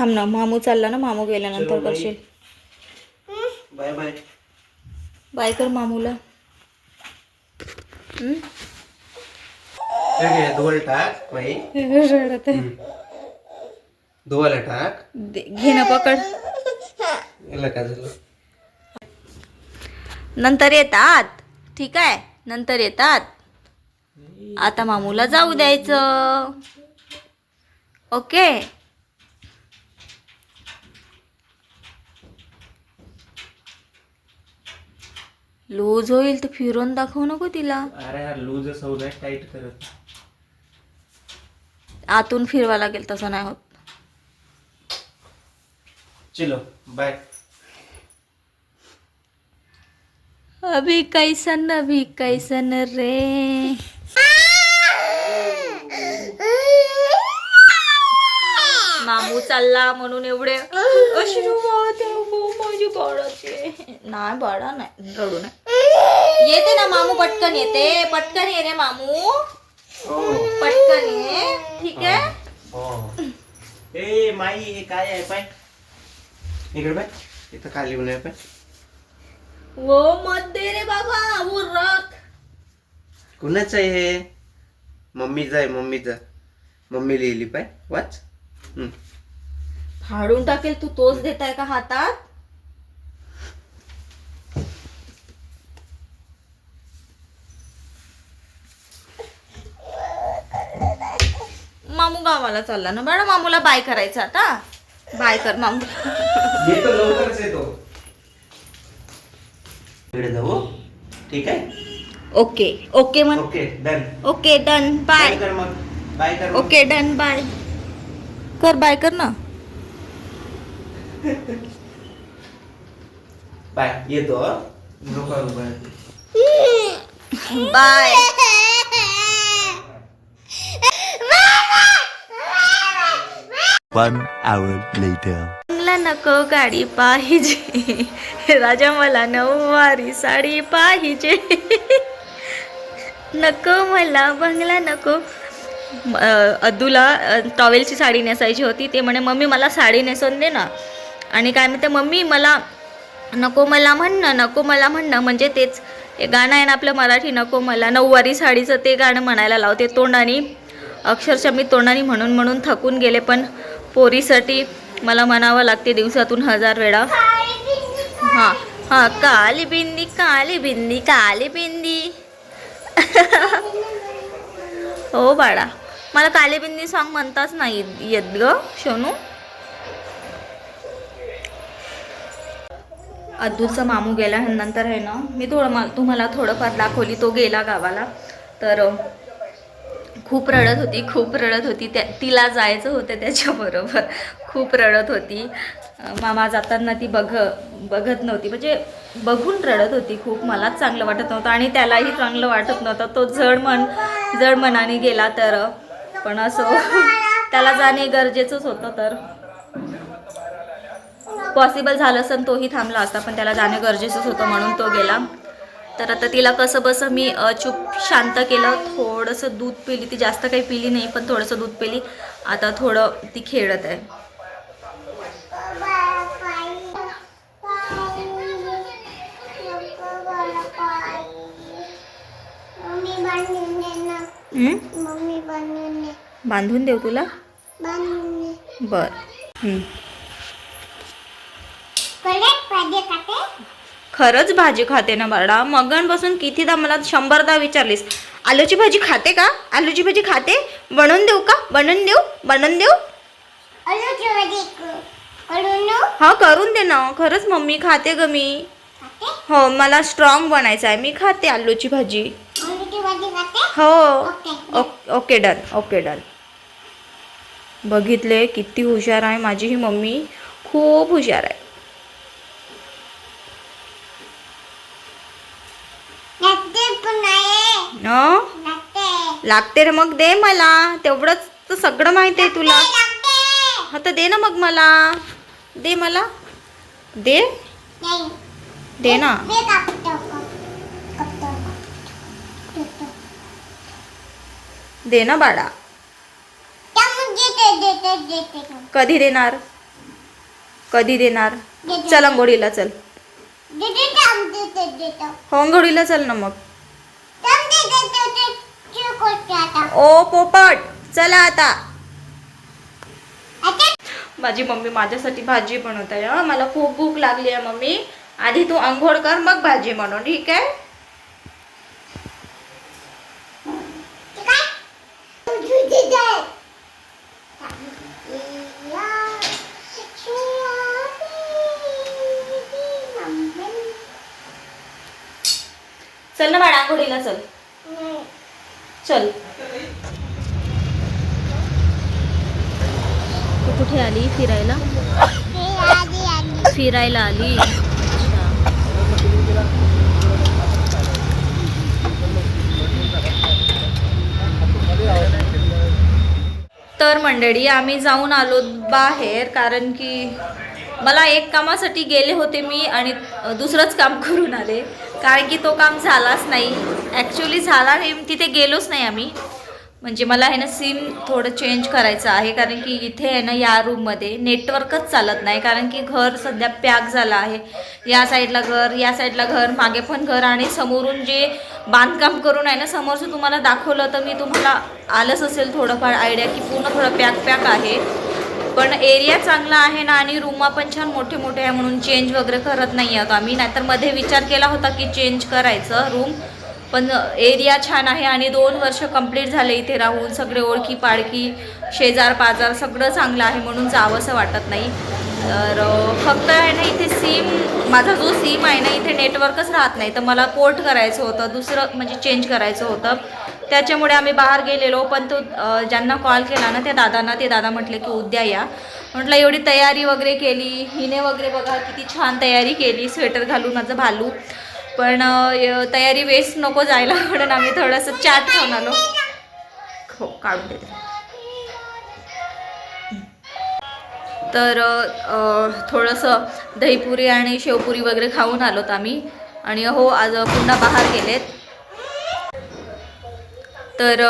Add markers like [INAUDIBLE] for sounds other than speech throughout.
थांब ना मामू चालला ना मामू गेल्यानंतर. करशील. Bye bye. बाय कर मामूला. धुवायला टाक बाई. रडत आहे. धुवायला टाक. दे- घे ना पकड. याला काय झालं? नंतर येतात. ठीक आहे? नंतर येतात. आता मामूला जाऊ द्यायचं. ओके? लूज होईल तर फिरून दाखवू नको तिला. अरे यार लूज असं नाही टाईट करत. आतून फिरवा लागेल तसं नाही होत. चलो बाय अभी कैसन अभी कैसन रे. मामू चालला म्हणून एवढे. अश्रू हो माझी बाळाचे. नाही बाळा नाही रडू नाही येते ना मामू पटकन येते. पटकन ये रे मामू. पटकन ये. ठीक आहे? ए माई हे काय आहे पाय? इकडे पाय. इथं खाली आहे पाय. वो मत दे रे बाबा वो रख कुणाचं आहे हे? मम्मीचं आहे मम्मीचं. मम्मी लिहिली पाय. वाच. हम्म. फाडून टाकेल तू तोच देताय का हातात? गावाला चालला ना. बाळा मामूला बाय करायचं आता. बाय कर मामू. येतो लवकरच येतो. इकडे जाऊ. ठीक आहे? ओके. ओके म्हण. Okay done. Okay done. Bye. कर मग. बाय कर मग. Okay done. बाय. कर बाय कर ना. बाय. येतो हं? नको bye. Bye. One hour later. मला नको गाडी पाहिजे. राजा मला नऊवारी साडी पाहिजे. नको मला बंगला नको. अदूला टॉवेलची साडी नेसायची होती. ते म्हणे मम्मी मला साडी नेसून दे ना. आणि काय म्हणते मम्मी मला नको मला म्हणणं नको मला म्हणणं. म्हणजे तेच हे गाणं आहे ना आपलं मराठी नको मला नऊवारी साडीचं ते गाणं म्हणायला लावते तोंडाने. अक्षरशः मी तोंडाने म्हणून म्हणून थकून गेले पण पोरीसाठी मला म्हणावं लागते दिवसातून हजार वेळा. हां हां काली बिंदी काली बिंदी काली बिंदी. [LAUGHS] हो बाळा मला काली बिंदी सॉन्ग म्हणताच नाही येत ग शोनू. अद्दूचा मामू गेला नंतर आहे ना मी थोडं मा तुम्हाला थोडंफार दाखवली तो गेला गावाला. तर खूप रडत होती खूप रडत होती. त्या तिला जायचं होतं त्याच्याबरोबर. खूप रडत होती. मामा जाताना ती बघ बघत नव्हती. म्हणजे बघून रडत होती खूप. मलाच चांगलं वाटत नव्हतं आणि त्यालाही चांगलं वाटत नव्हतं. तो जड मन जड मनाने गेला तर. पण असं [LAUGHS] त्याला जाणे गरजेचंच होतं तर. पॉसिबल झालं असं तोही थांबला असता पण त्याला जाणं गरजेचंच होतं म्हणून तो गेला. तर आता तिला कसं बसं मी चूप शांत केलं. थोडंसं दूध पिली. ती जास्त काही पिली नाही पण थोडंसं दूध पिली. आता थोडं ती खेळत आहे. बांधून देऊ तुला? बर. खरंच भाजी खाते ना बाळा मगनपासून कितीदा मला शंभरदा विचारलीस आलूची भाजी खाते का? आलूची भाजी खाते? बनवून देऊ का? बनवून देऊ? बनवून देऊ? हा करून दे ना. खरंच मम्मी खाते ग मी. हो मला स्ट्रॉंग बनायचं आहे. मी खाते आलूची भाजी. हो. Okay done. Okay done. बघितले किती हुशार आहे माझी ही मम्मी. खूप हुशार आहे लागते पण नाही हं? लागते लागते रे मग दे मला. तेवढंच तर सगळं माहिती आहे तुला. हा तर दे ना मग मला. दे मला. दे? दे ना. दे ना बाळा. कधी देणार? कधी देणार. चल अंघोळीला चल. हो अंघोळीला चल ना मग. ओ पोपट चला आता. माझी मम्मी माझ्यासाठी भाजी बनवत आहे हं. मला खूप भूक लागली आहे मम्मी. आधी तू आंघोळ कर मग भाजी बनव ठीक आहे ते काय तुझी दीदी चल ना बाळा आंघोळीला चल. चल. तू कुठे आली? फिरायला? फिरायला आली. तर मंडळी आम्ही जाऊन आलो बाहेर कारण की मला एक कामासाठी गेले होते मी आणि दुसरंच काम [LAUGHS] करून आले. कारण की तो काम झालाच नाही. ॲक्च्युली झाला नाही तिथे गेलोच नाही आम्ही. म्हणजे मला आहे ना सिम थोडं चेंज करायचं आहे. कारण की इथे आहे ना या रूममध्ये नेटवर्कच चालत नाही. कारण की घर सध्या पॅक झालं आहे. या साईडला घर या साईडला घर मागे पण घर आणि समोरून जे बांधकाम करून आहे ना समोरचं तुम्हाला दाखवलं तर मी तुम्हाला आलंच असेल थोडंफार आयडिया की पूर्ण थोडं पॅक पॅक आहे. पण एरिया चांगला आहे ना आणि रूमा पण छान मोठे मोठे आहे म्हणून चेंज वगैरे करत नाही आहोत आम्ही. नाहीतरमध्ये विचार केला होता की चेंज करायचं रूम पण एरिया छान आहे आणि दोन वर्ष कंप्लीट झाले इथे राहून. सगळे ओळखी पाळखी शेजार पाजार सगळं चांगलं आहे म्हणून जावंसं वाटत नाही. तर फक्त आहे ना इथे सिम माझा जो सिम आहे ना इथे नेटवर्कच राहत नाही. तर मला पोर्ट करायचं होतं दुसरं म्हणजे चेंज करायचं होतं. त्याच्यामुळे आम्ही बाहेर गेलेलो पण तो ज्यांना कॉल केला ना त्या दादांना ते दादा म्हटले की उद्या या. म्हटलं एवढी तयारी वगैरे केली हिने वगैरे बघा किती छान तयारी केली स्वेटर घालून माझं भालू. पण य- तयारी वेस्ट नको जायला म्हणून आम्ही थोडंसं चाट खाऊन आलो. हो काढून देते. तर थोडंसं दहीपुरी आणि शेवपुरी वगैरे खाऊन आलोत आम्ही. आणि हो आज पुन्हा बाहेर गेलेत. तर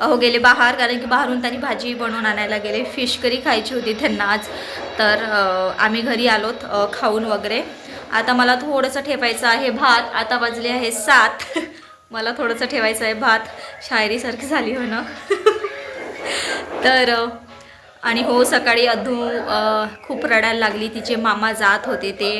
अहो गेले बाहेर कारण की बाहेरून त्यांनी भाजी बनवून आणायला गेले. फिश करी खायची होती त्यांना आज. तर आम्ही घरी आलोत खाऊन वगैरे. आता मला थोडंसं ठेवायचं आहे भात. आता वाजले आहे सात. [LAUGHS] मला थोडंसं ठेवायचं आहे भात. शायरीसारखी झाली हो ना? [LAUGHS] तर आणि हो सकाळी अधू खूप रडायला लागली. तिचे मामा जात होते ते.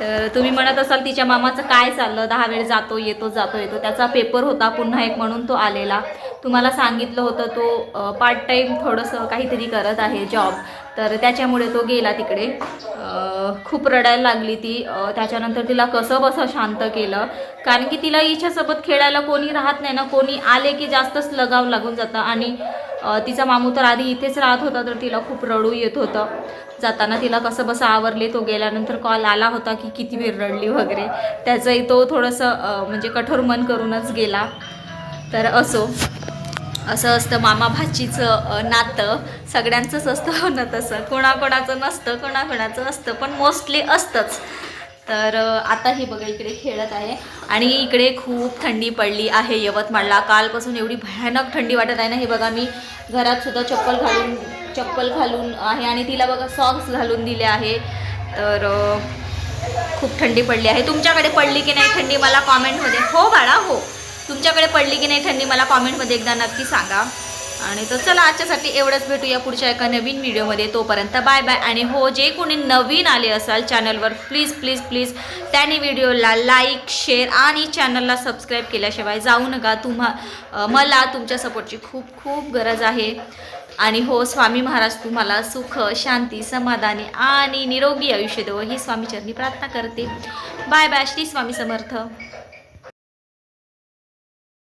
तर तुम्ही म्हणत असाल तिच्या मामाचं काय चाललं? दहा वेळ जातो येतो जातो येतो. त्याचा पेपर होता पुन्हा एक म्हणून तो आलेला. तुम्हाला सांगितलं होतं तो पार्ट टाईम थोडंसं काहीतरी करत आहे जॉब तर त्याच्यामुळे तो गेला तिकडे. खूप रडायला लागली ती. त्याच्यानंतर तिला कसं बसं शांत केलं. कारण की तिला हिच्यासोबत खेळायला कोणी राहत नाही ना. कोणी आले की जास्तच लगाव लागून जातं. आणि तिचा मामू तर आधी इथेच राहत होता तर तिला खूप रडू येत होतं. जाताना तिला कसं बसं आवरले तो गेल्यानंतर कॉल आला होता की किती वेळ रडली वगैरे. त्याचंही तो थोडंसं म्हणजे कठोर मन करूनच गेला. तर असो. असं असतं मामा भाचीचं नातं. सगळ्यांचंच असतं हो ना तसं. कोणाकोणाचं नसतं कोणाकोणाचं असतं पण मोस्टली असतंच. तर आता हे बघा इकडे खेळत आहे. आणि इकडे खूप थंडी पडली आहे यवतमाळला. कालपासून एवढी भयानक थंडी वाटत आहे ना हे बघा मी घरात सुद्धा चप्पल घालून चप्पल घालून आहे आणि तिला बघा सॉक्स घालून दिले आहे. तर खूप थंडी पडली आहे. तुमच्याकडे पडली की नाही थंडी? मला कॉमेंटमध्ये हो बाळा हो. तुमच्याकडे पडली की नाही थंडी मला कॉमेंटमध्ये एकदा नक्की सांगा. आणि तर चला आजच्यासाठी एवढंच भेटूया पुढच्या एका नवीन व्हिडिओमध्ये. तोपर्यंत बाय बाय आणि हो जे कोणी नवीन आले असाल चॅनलवर प्लीज प्लीज प्लीज त्याने व्हिडिओला लाईक शेअर आणि चॅनलला सबस्क्राईब केल्याशिवाय जाऊ नका. तुम्हा मला तुमच्या सपोर्टची खूप खूप गरज आहे. आणि हो स्वामी महाराज तुम्हाला सुख शांती समाधानी आणि निरोगी आयुष्य देवो. ही स्वामीचरणी प्रार्थना करते. Bye bye Shri Swami Samarth.